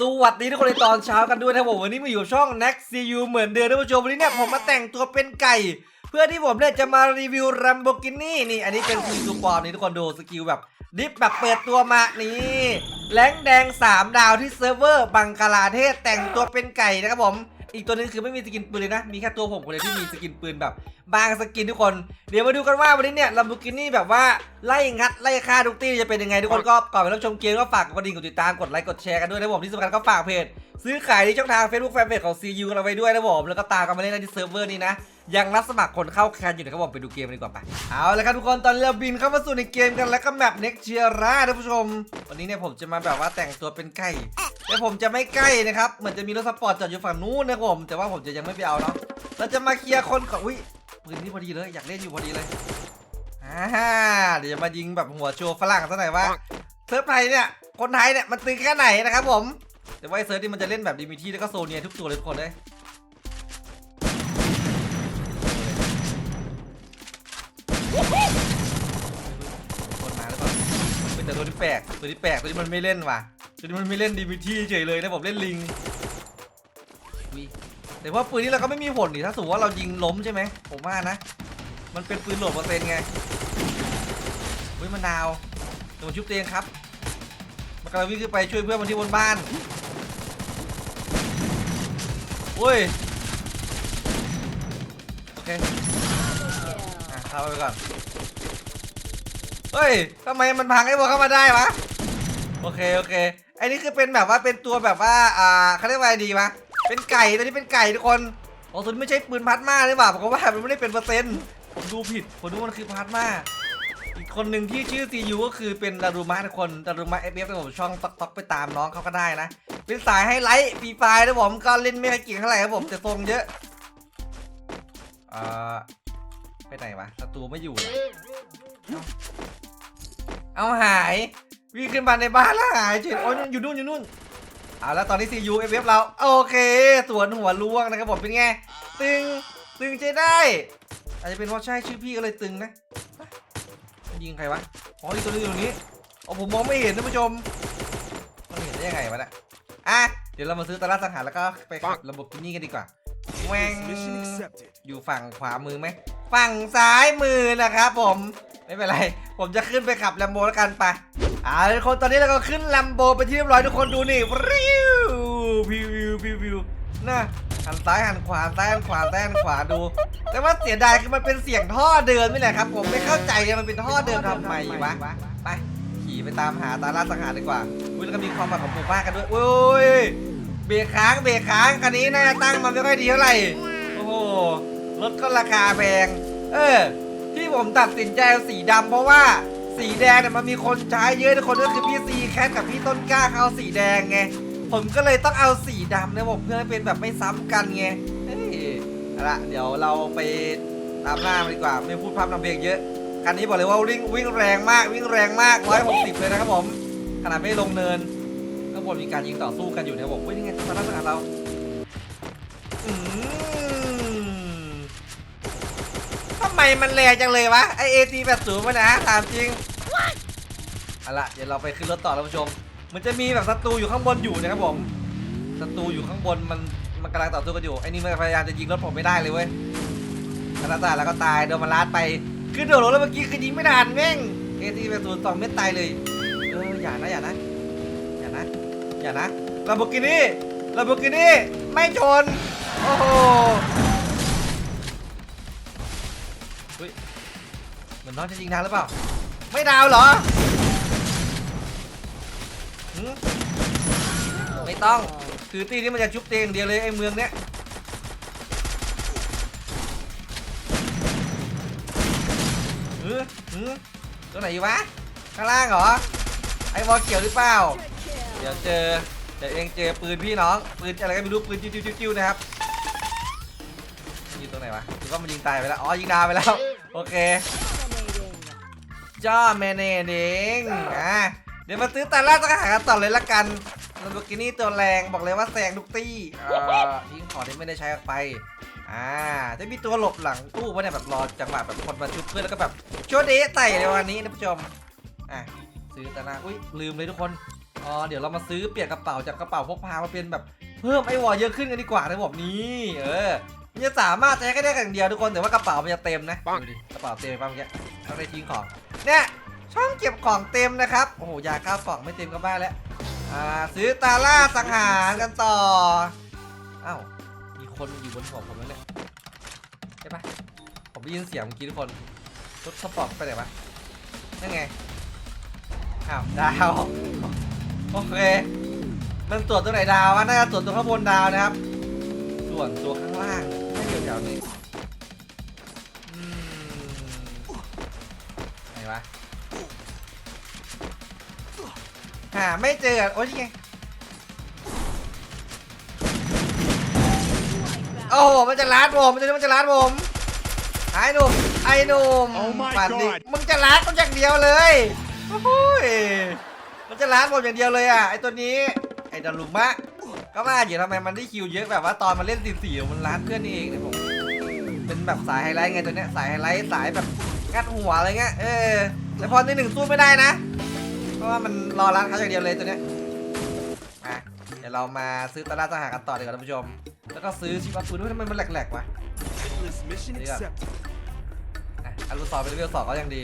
สวัสดีทุกคนในตอนเช้ากันด้วยนะครับผมวันนี้มาอยู่ช่อง Next CU เหมือนเดิมท่านผู้ชมวันนี้เนี่ยผมมาแต่งตัวเป็นไก่ เพื่อที่ผมเนี่ยจะมารีวิว Lamborghini นี่ อันนี้เป็นสกิลปลอมนี่ทุกคนดูสกิลแบบ ดิฟแบบเปิดตัวมานี่แรงแดง 3 ดาวที่เซิร์ฟเวอร์บังกลาเทศแต่งตัวเป็นไก่นะครับผม อีกตัวนึงคือไม่มีสกินปืนเลยนะ มีแค่ตัวผมคนเดียวที่มีสกินปืนแบบ บางสกินทุกคน เดี๋ยวมาดูกันว่าวันนี้เนี่ยลัมโบกินี่แบบว่าไล่งัดไล่ฆ่าทุกตี้จะเป็นยังไงทุกคนก็ก่อนไปรับชมเกมก็ฝากกดดิ่งกดติดตามกดไลค์กดแชร์กันด้วยนะผมที่สำคัญก็ฝากเพจซื้อขายที่ช่องทาง Facebook Fanpage ของ CU กันเอาไว้ด้วยนะผมแล้วก็ตามกันมาเล่นในที่เซิร์ฟเวอร์นี้นะ ยังรับสมัครคนเข้าแคนอยู่นะครับผมไปดูเกมกันดีกว่าไปเอาละครับทุกคนตอนนี้เราบินเข้ามาสู่ในเกมกันแล้วก็แมปเน็กเชียร่าท่านผู้ชม วันนี้เนี่ยผมจะมาแบบว่าแต่งตัวเป็นไก่แต่ผมจะไม่ใกล้นะครับเหมือนจะมีรถสปอร์ตจอดอยู่ฝั่งนู้นนะครับผมแต่ว่าผมจะยังไม่ไปเอาเนาะเราจะมาเคลียร์คนก่อนอุ้ยปืนนี่พอดีเลยอยากเล่นอยู่พอดีเลยอ่าเดี๋ยวจะมายิงแบบหัวโชว์ฝรั่งซะหน่อยว่าเซิร์ฟไทยเนี่ยคนไทยเนี่ยมันตึงแค่ไหนนะครับผมแต่ว่าเซิร์ฟนี่มันจะเล่นแบบดีมิทีแล้วก็โซเนียทุกตัวเลยทุกคนเลย คนมาหรือเปล่าเป็นแต่ตัวที่แปลกตัวที่แปลกตัวที่มันไม่เล่นว่ะตัวที่มันไม่เล่นดีมิทีเฉยเลยนะผมเล่นลิงอุ๊ยแต่ว่าปืนนี้เราก็ไม่มีผลนี่ถ้าสมมติว่าเรายิงล้มใช่ไหมผมว่านะ มันเป็นปืนโหลดเปอร์เซ็นต์ไงเฮ้ยมันดาวเดี๋ยวมันชุบเตียงครับมันกำลังวิ่งขึ้นไปช่วยเพื่อนมันที่บนบ้านโอ้ยโอเค เข้าไปก่อน เฮ้ยทำไมมันพังไอ้บอลเข้ามาได้วะ โอเคโอเคไอ้นี่คือเป็นแบบว่าเป็นตัวแบบว่า อ่าเขาเรียกว่าอะไรดีวะเป็นไก่ตัวนี้เป็นไก่ทุกคนอ๋อตัวนี้ไม่ใช่ปืนพลาสมาหรือเปล่าผมว่ามันไม่ได้เป็นเปอร์เซ็นต์ผมดูผิดผมดูมันคือพลาสมาอีกคนหนึ่งที่ชื่อ CU ก็คือเป็นดารุมะทุกคนดารุมะ FF นะผมช่องต๊อกต๊อกไปตามน้องเขาก็ได้นะ เป็นสายให้ไลท์ฟรีไฟนะผมก็เล่นไม่ค่อยเก่งเท่าไหร่ครับผมแต่ทรงเยอะอ่า ไปไหนวะศัตรูไม่อยู่เอาหายวิ่งขึ้นมาในบ้านแล้วหายเฉยโอ้ยนู่นอยู่นู่นอยู่นู่นเอาแล้วตอนนี้ CU FF เอฟเล่าโอเคสวนหัวล่วงนะครับผมเป็นไงตึงตึงใช้ได้อาจจะเป็นเพราะใช่ชื่อพี่ก็เลยตึงนะยิงใครวะอ๋ออีกตัวนึงอยู่ตรงนี้อ๋อผมมองไม่เห็นท่านผู้ชมมันเห็นได้ยังไงวะเนี่ยอะเดี๋ยวเรามาซื้อตลาดสังหารแล้วก็ไประบบกินี่กันดีกว่าแวงอยู่ฝั่งขวามือไหม ฝั่งซ้ายมือนะครับผมไม่เป็นไร ผมจะขึ้นไปขับแลมโบแล้วกันไปอ่าทุกคนตอนนี้เราก็ขึ้นแลมโบไปที่เรียบร้อยทุกคนดูนี่วิววิววิววิวน่ะหันซ้ายหันขวาซ้ายหันขวาซ้ายหันขวาดู แต่ว่าเสียดายคือมันเป็นเสียงท่อเดินนี่แหละครับ ผมไม่เข้าใจเลยมันเป็นท่อเดินทำไมวะไปขี่ไปตามหาตาล่าสังหารดีกว่าอุ้ยแล้วก็มีความหมายของหมู่บ้านกันด้วยอุ้ยเบรกค้างเบรกค้างคันนี้น่าจะตั้งมันไม่ค่อยดีเท่าไหร่โอ้โห รถก็ราคาแพง เออ ที่ผมตัดสินใจเอาสีดำเพราะว่าสีแดงเนี่ยมันมีคนใช้เยอะทุกคนก็คือพี่ซีแคทกับพี่ต้นกล้าเขาเอาสีแดงไง ผมก็เลยต้องเอาสีดำนะผมเพื่อให้เป็นแบบไม่ซ้ำกันไงเฮ้ยเอาละเดี๋ยวเราไปตามหน้ามันดีกว่าไม่พูดพร่ำทำเพลงเยอะ คันนี้บอกเลยว่าวิ่งวิ่งแรงมากวิ่งแรงมาก160เลยนะครับผมขนาดไม่ลงเนินข้างบนมีการยิงต่อสู้กันอยู่นะครับผมเฮ้ยนี่ไงตอนนั้นเรา มมันแรงจังเลยวะไอเอทีแบบสูงมันนะถามจริงเอาละเดี๋ยวเราไปขึ้นรถต่อท่านผู้ชม มันจะมีแบบศัตรูอยู่ข้างบนอยู่นะครับผมศัตรูอยู่ข้างบนมันมันกำลังต่อสู้กันอยู่ไอ้นี่มันพยายามจะยิงรถผมไม่ได้เลยเว้ยแล้วตายแล้วก็ตายโดนมันลาดไปคือโดดรถแล้วเมื่อกี้คือยิงไม่ทันแม่งเอทีแบบศูนย์สองเม็ดตายเลยเอออย่านะอย่านะอย่านะอย่านะลาโบกินี่ลาโบกินี่ไม่ชนโอ้โห เหมือนน้องจะยิงดาวหรือเปล่า ไม่ดาวเหรอหืมไม่ต้อง คือตีนี้มันจะชุบเตียงเดียวเลยไอ้เมืองเนี้ยหือหือตัวไหนอยู่วะ ข้างล่างเหรอ ไอ้บอลเขียวหรือเปล่า เดี๋ยวเจอ เดี๋ยวเองเจอปืนพี่น้อง ปืนอะไรก็ไม่รู้ปืนจิ้วๆๆนะครับอยิงตรงไหนวะหรือว่ามันยิงตายไปแล้ว อ๋อ ยิงดาวไปแล้ว โอเค จ้าแมเน่เด้งอะเดี๋ยวมาซื้อตาล่าสักหากันต่อเลยละกันลัมโบกินี่ตัวแรงบอกเลยว่าแซงทุกตี้อ๋อทิ้งของที่ไม่ได้ใช้ออกไป อ่าจะมีตัวหลบหลังตู้ปะเนี่ยแบบรอจังหวะแบบคนมาชุบเพื่อนแล้วก็แบบโชว์เดะไต่ในวันนี้นะผู้ชมอะซื้อตาล่าอุ้ยลืมเลยทุกคนอ๋อเดี๋ยวเรามาซื้อเปลี่ยนกระเป๋าจากกระเป๋าพกพามาเป็นแบบเพิ่มไอวอลเยอะขึ้นกันดีกว่าในะผมนี่เออมันจะสามารถใช้แค่ได้อย่างเดียวทุกคนแต่ว่ากระเป๋ามันจะเต็มนะดูดิกระเป๋าเต็มไปป่ะเมื่อกี้ต้องได้ทิ้งของ เนี่ยช่องเก็บของเต็มนะครับ โอ้โหยาข้าวกล่องไม่เต็มก็บ้าแล้วอ่าซื้อตาล่าสังหารกันต่ออ้าวมีคนอยู่บนหัวผมแล้วเนี่ยใช่ปะผมได้ยินเสียงเมื่อกี้ทุกคนรถสปอร์ตไปไหนวะนั่นไงอ้าวดาวโอเคมันตรวจตัวไหนดาวอะน่าจะตรวจตัวข้างบนดาวนะครับส่วนตัวข้างล่างไม่อยู่แถวนี้ วะ หาไม่เจอ โอ้ยนี่ไง โอ้โห มันจะล้าดผม มันจะมันจะล้าดผม ไอ้หนุ่ม ไอ้หนุ่ม Oh my ปั่นดิ God มึงจะล้าดมันอย่างเดียวเลย โอ้โหยมันจะล้าดผมอย่างเดียวเลยอะ ไอ้ตัวนี้ ไอ้ดารุมะ ก็ว่าอยู่ทำไมมันได้คิวเยอะแบบว่าตอนมันเล่นสี่สี่มันล้าดเพื่อนนี่เองเนี่ยผม เป็นแบบสายไฮไลท์ไงตัวเนี้ย สายไฮไลท์ สายแบบ งัดหัวอะไรเงี้ย เออ แต่พอในหนึ่งสู้ไม่ได้นะ เพราะว่ามันรอร้านเขาอย่างเดียวเลยตัวเนี้ยอะเดี๋ยวเรามาซื้อตลาดสหกันต่อดีกว่าท่านผู้ชม แล้วก็ซื้อชิปาซูด้วยทำไมมันแหลกๆวะนี่ก่อนอันรูซอเป็นเลเวสองก็ยังดี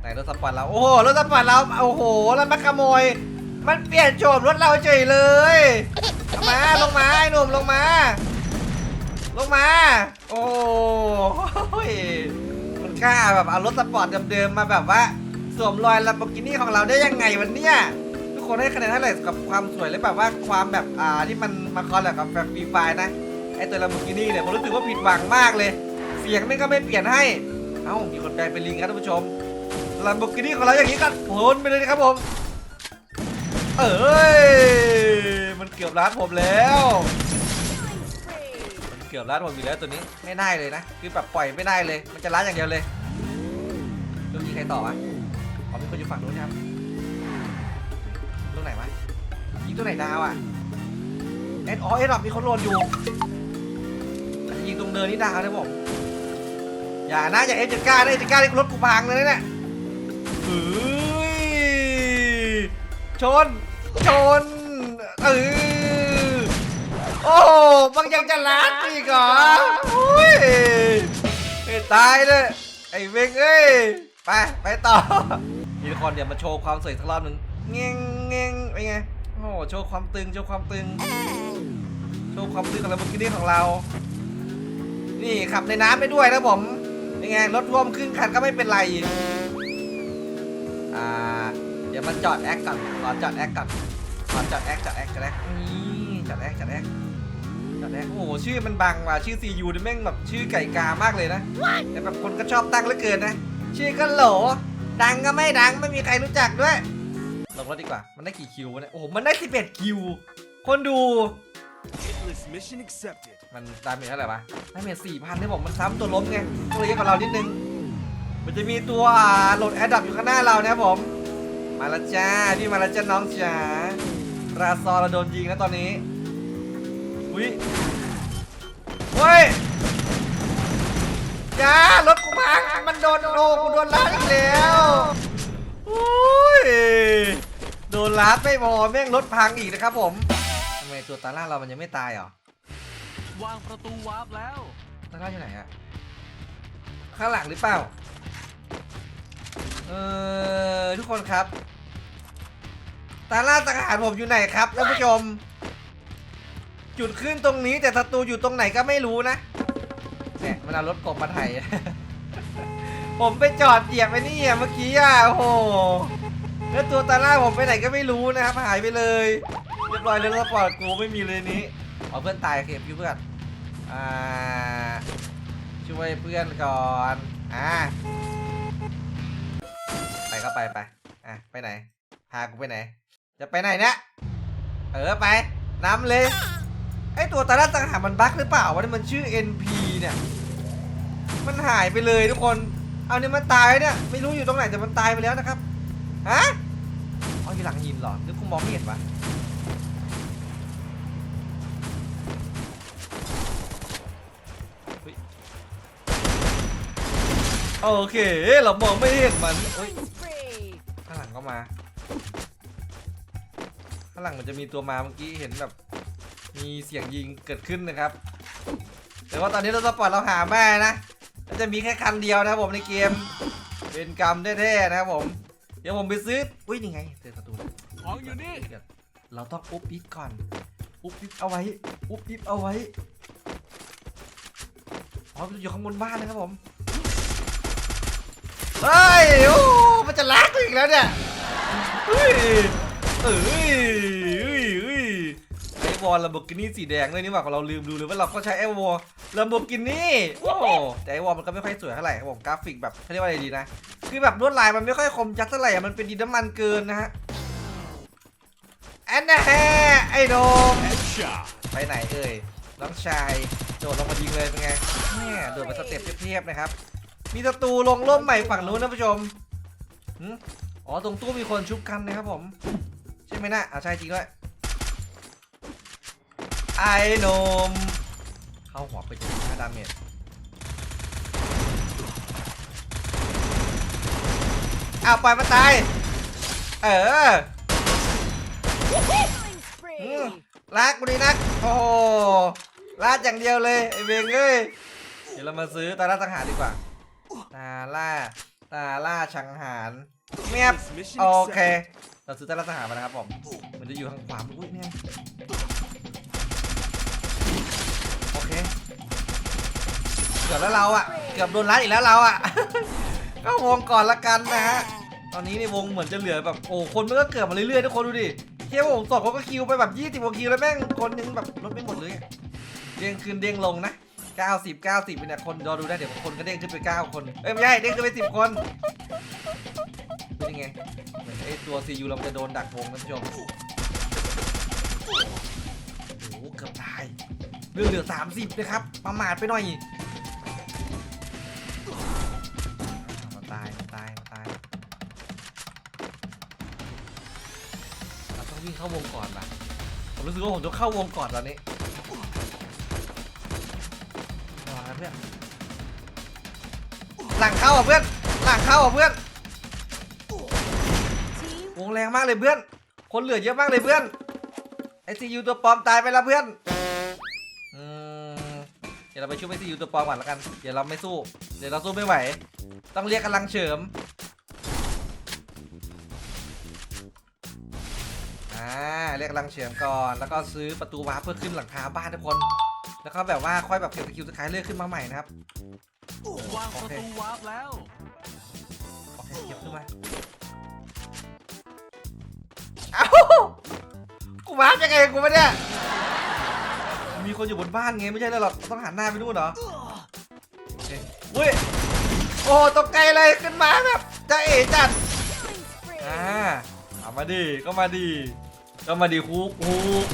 ไหนรถสปอร์ตเรา โอ้โห รถสปอร์ตเรา โอ้โห แล้วมาขโมย มันเปลี่ยนโฉมรถเราเฉยเลยเอามา ลงมา ไอ้หนุ่มลงมา ลงมา โอ้โหมันกล้าแบบเอารถสปอร์ตเดิมๆมาแบบว่าสวมรอยลัมโบกินี่ของเราได้ยังไงวันเนี้ยทุกคนให้คะแนนเท่าไหร่กับความสวยหรือแบบว่าความแบบอ่าที่มันมาคอลแลบกับแฟนฟรีไฟนะไอตัวลัมโบกินี่เนี่ยผมรู้สึกว่าผิดหวังมากเลย เสียงไม่ก็ไม่เปลี่ยนให้ เอ้ามีคนแปลงเป็นลิงครับท่านผู้ชมลัมโบกินี่ของเราอย่างนี้ก็พ้นไปเลยนะครับผม เอ้ยมันเกือบล้านผมแล้ว เกือบล้านผมอยู่แล้วตัวนี้ไม่ได้เลยนะคือแบบปล่อยไม่ได้เลย มันจะล้านอย่างเดียวเลยลูกยิงใครต่อวะอ๋อมีคนอยู่ฝั่งนู้นครับลูกไหนวะยิงตัวไหนดาวอะเอ็ดอ๋อเอ็ดมีคนโดนอยู่ยิงตรงเนินนี่ดาวนะผมอย่านะอย่าเอฟจะกล้าได้จะกล้าได้รถกูพังเลยนะเนี่ยเฮ้ยชน ชน เออ อ้บางยังจะลัดอีกเหรออุ้ยไม่ตายเลยไอ้เวงเอ้ยไปไปต่อทีละคนเดี๋ยวมาโชว์ความสวยสักรอบหนึ่งเงี้ยงเงี้ยงเป็นไงโอ้โหโชว์ความตึงโชว์ความตึงโชว์ความตึงของเราเมื่อกี้นี้ของเรา นี่ขับในน้ำได้ด้วยนะผมยังไงรถท่วมครึ่งคันก็ไม่เป็นไรอ่าเดี๋ยวมันจอดแอคก่อนขอจอดแอคก่อนขอจอดแอคจอดแอคจอดแอคนี่จอดแอคจอดแอค โอ้โหชื่อมันบังว่ะชื่อซียูนี่แม่งแบบชื่อไก่กามากเลยนะ แต่แบบคนก็ชอบตั้งเหลือเกินนะ ชื่อก็โหล ดังก็ไม่ดังไม่มีใครรู้จักด้วยลงรถดีกว่า มันได้กี่คิววะเนี่ยโอ้โห มันได้ 11 คิว คนดู Hitless mission accepted. มันดาเมจเท่าไหร่วะดาเมจสี่พันที่บอกมันซ้ำตัวล้มไงตัวเยอะกว่าเรานิดนึง มันจะมีตัวอ่าโหลดแอดดับอยู่ข้างหน้าเรานะครับผม มาและจ้า พี่มาและจ้าน้องจ๋าราซอเราโดนยิงนะตอนนี้ อุ้ยเฮ้ยจ้ารถกูพังมันโดนโอ้กูโดนลาดอีกแล้วโอ้ยโดนลาดไม่พอแม่งรถพังอีกนะครับผมทำไมตัวตาล่าเรามันยังไม่ตายเหรอวางประตูวาร์ปแล้วตาล่าอยู่ไหนอะข้างหลังหรือเปล่าเออทุกคนครับ ตาล่าสังหารผมอยู่ไหนครับท่านผู้ชม จุดขึ้นตรงนี้แต่ศัตรูอยู่ตรงไหนก็ไม่รู้นะเนี่ยมันเอารถกบมาไถ ผมไปจอดเหยียบไปนี่อะเมื่อกี้อะโอ้โหแล้วตัวตาล่าผมไปไหนก็ไม่รู้นะครับหายไปเลยเรียบร้อยเลยรถปลอดกูไม่มีเลยนี้อ๋อเพื่อนตายโอเคพี่เพื่อนอ่าช่วยเพื่อนก่อนอ่าไปก็ไปไปอะไปไหนพากูไปไหน จะไปไหนเนี่ยเออไปน้ำเลย ไอตัวตาล่าสังหารมันบั๊กหรือเปล่าวะนี่มันชื่อ NP เนี่ย มันหายไปเลยทุกคน เอาเนี่ยมันตายเนี่ย ไม่รู้อยู่ตรงไหนแต่มันตายไปแล้วนะครับ ฮะอ๋อยู่หลังหินเหรอหรือคุณมองไม่เห็นวะโอเค เรามองไม่เห็นมันเฮ้ยข้างหลังก็มา ข้างหลังมันจะมีตัวมาเมื่อกี้เห็นแบบ มีเสียงยิงเกิดขึ้นนะครับ แต่ว่าตอนนี้เราสปอร์ตเราหาไม่ได้นะน่าจะมีแค่คันเดียวนะครับผมในเกม เป็นกรรมแท้ๆนะครับผม เดี๋ยวผมไปซื้อ อุ้ยนี่ไงเจอประตูแล้วของอยู่นี่เดี๋ยวเราต้องอุ๊บอิ๊บก่อน อุ๊บอิ๊บเอาไว้ อุ๊บอิ๊บเอาไว้อ๋อมันอยู่ข้างบนบ้านนะครับผม เฮ้ย โอ้ มันจะลักกูอีกแล้วเนี่ยเฮ้ยเอ้ยเฮ้ยเฮ้ยไอ้ วอลลัมโบกินี่สีแดงด้วยนี่หว่าเราลืมดูเลยว่าเราก็ใช้ไอ้วอลลัมโบกินี่โอ้แต่ไอ้วอลมันก็ไม่ค่อยสวยเท่าไหร่ครับผมกราฟิกแบบเขาเรียกว่าอะไรดีนะ คือแบบลวดลายมันไม่ค่อยคมชัดเท่าไหร่อะมันเป็นดินน้ำมันเกินนะฮะแอนนะฮะไอ้โดม Headshot. ไปไหนเอ่ยน้องชายโดดลงมายิงเลยเป็นไงแม่โดดไปสเต็ปเทียบๆนะครับมีศัตรูลงร่มใหม่ฝั่งนู้นนะผู้ชมหึอ๋อตรงตู้มีคนชุบกันนะครับผม ใช่ไหมนะอ่าใช่จริงด้วย ไอ้นม เข้าหัวไปถึงห้าดาเมจอ้าวปล่อยมันตาย เอออืมลากกูดีนัก โอ้โหลาดอย่างเดียวเลย ไอ้เบงเอ้ยเดี๋ยวเรามาซื้อตาล่าสังหารดีกว่า ตาล่า ตาล่าชังหารเมียบ โอเค เราซื้อตาล่าสังหารมานะครับผม มันจะอยู่ข้างขวามืออุ้ยเนี่ยโอเค เกือบแล้วเราอะเกือบโดนรัดอีกแล้วเราอะก็วงก่อนละกันนะฮะ ตอนนี้ในวงเหมือนจะเหลือแบบโอ้คนมันก็เกิดมาเรื่อยๆทุกคนดูดิเที่ยววงสองเขาก็คิวไปแบบ20กว่าคิวแล้วแม่งคนยังแบบลดไม่หมดเลย เด้งขึ้นเด้งลงนะ90 90เป็นยคนรอดูได้เดี๋ยวคนก็เด้งขึ้นไป9คน เอ้ยไม่ใช่เด้งขึ้นไป10คนเป็นยังไงเหมือนไอ้ตัว CU เราจะโดนดักวงนะผู้ชมโอ้เกือบตายเลือดเหลือ30นะครับประมาทไปหน่อย ต้องวิ่งเข้าวงก่อนป่ะผมรู้สึกว่าผมต้องเข้าวงก่อนตอนนี้ระวังนะเพื่อน หลังเข้าอะเพื่อน หลังเข้าอะเพื่อน วงแรงมากเลยเพื่อน คนเหลือเยอะมากเลยเพื่อนไอซียูตัวปลอมตายไปแล้วเพื่อนอืมเดี๋ยวเราไปช่วยไอซียูตัวปลอมก่อนแล้วกัน เดี๋ยวเราไม่สู้ เดี๋ยวเราสู้ไม่ไหว ต้องเรียกกำลังเฉิม เรียกกำลังเฉิมก่อน แล้วก็ซื้อประตูวาร์ปเพื่อขึ้นหลังคาบ้านทุกคน แล้วก็แบบว่าค่อยแบบเก็บสกิลสกายเลือกขึ้นมาใหม่นะครับวางประตูวาร์ปแล้วโอเคเก็บขึ้นมาเอ้ากูวาร์ปยังไงกูไม่เนี่ยมีคนอยู่บนบ้านไงไม่ใช่แล้วหรอกต้องหันหน้าไปนู่นเหรอโอเคอุ้ยโอ้ตกใจเลยขึ้นมาแบบจะเอ๋จัดอ่าเอามาดิก็มาดิ ก็มาดิคุกคุก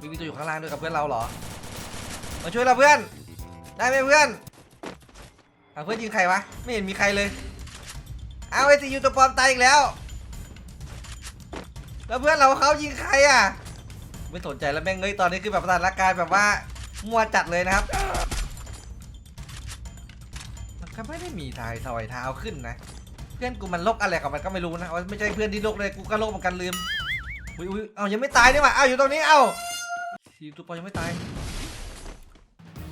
มีมีตัวอยู่ข้างล่างด้วยกับเพื่อนเราเหรอ มาช่วยเราเพื่อน ได้ไหมเพื่อนอะเพื่อนยิงใครวะ ไม่เห็นมีใครเลย เอาไอซียูตัวปลอมตายอีกแล้ว แล้วเพื่อนเราเขายิงใครอะ ไม่สนใจแล้วแม่งเอ้ยตอนนี้คือแบบสถานการณ์แบบว่ามัวจัดเลยนะครับมันก็ไม่ได้มีทายถอยเท้าขึ้นนะ เพื่อนกูมันโรคอะไรกับมันก็ไม่รู้นะ ไม่ใช่เพื่อนที่โรคเลยกูก็โรคเหมือนกันลืม อุ้ยอุ้ยเอายังไม่ตายนี่หว่าเอาอยู่ตรงนี้เอาซีตัวปอยังไม่ตาย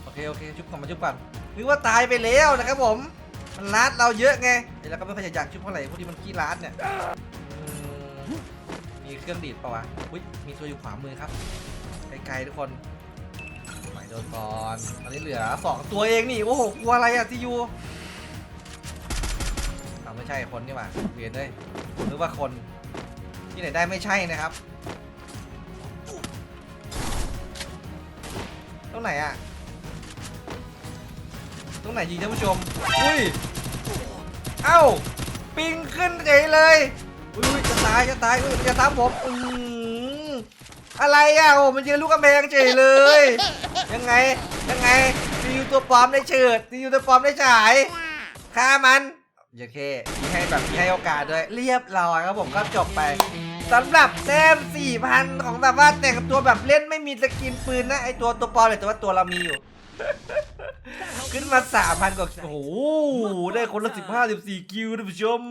โอเคโอเคชุบก่อนมาชุบก่อนนึกว่าตายไปแล้วนะครับผมมันลัดเราเยอะไงเดี๋ยวเราก็ไม่ค่อยอยากชุบเท่าไหร่พวกที่มันขี้ลัดเนี่ยมีเครื่องดีดปะวะอุ้ยมีตัวอยู่ขวามือครับไกลๆทุกคนไปโดนก่อนตอนนี้เหลือสองตัวเองนี่โอ้โหกลัวอะไรอะที่ยูเอาไม่ใช่คนนี่หว่าเวียนเลยนึกว่าคน ที่ไหนได้ไม่ใช่นะครับตรงไหนอะตรงไหนยิงท่านผู้ชม อุ้ย เอ้า ปิงขึ้นเฉยเลย อุ้ยจะตายจะตายอุ้ยจะตามผมอืมอะไรอะโอ้มันยืนลูกกำแพงเฉยเลย ยังไง ยังไงซีอูตัวปลอมได้เฉิดซีอูตัวปลอมได้ฉายฆ่ามันโอเคให้แบบให้โอกาสด้วย เรียบร้อยครับผมก็จบไป สำหรับแต้ม4,000 ของแบบว่าแต่งตัวแบบเล่นไม่มีสกินปืนนะไอตัวตัวปลอมเลยแต่ว่าตัวเรามีอยู่ ขึ้นมา 3,000 กว่า โอ้โห ได้คนละ 15 14คิวท่านผู้ชม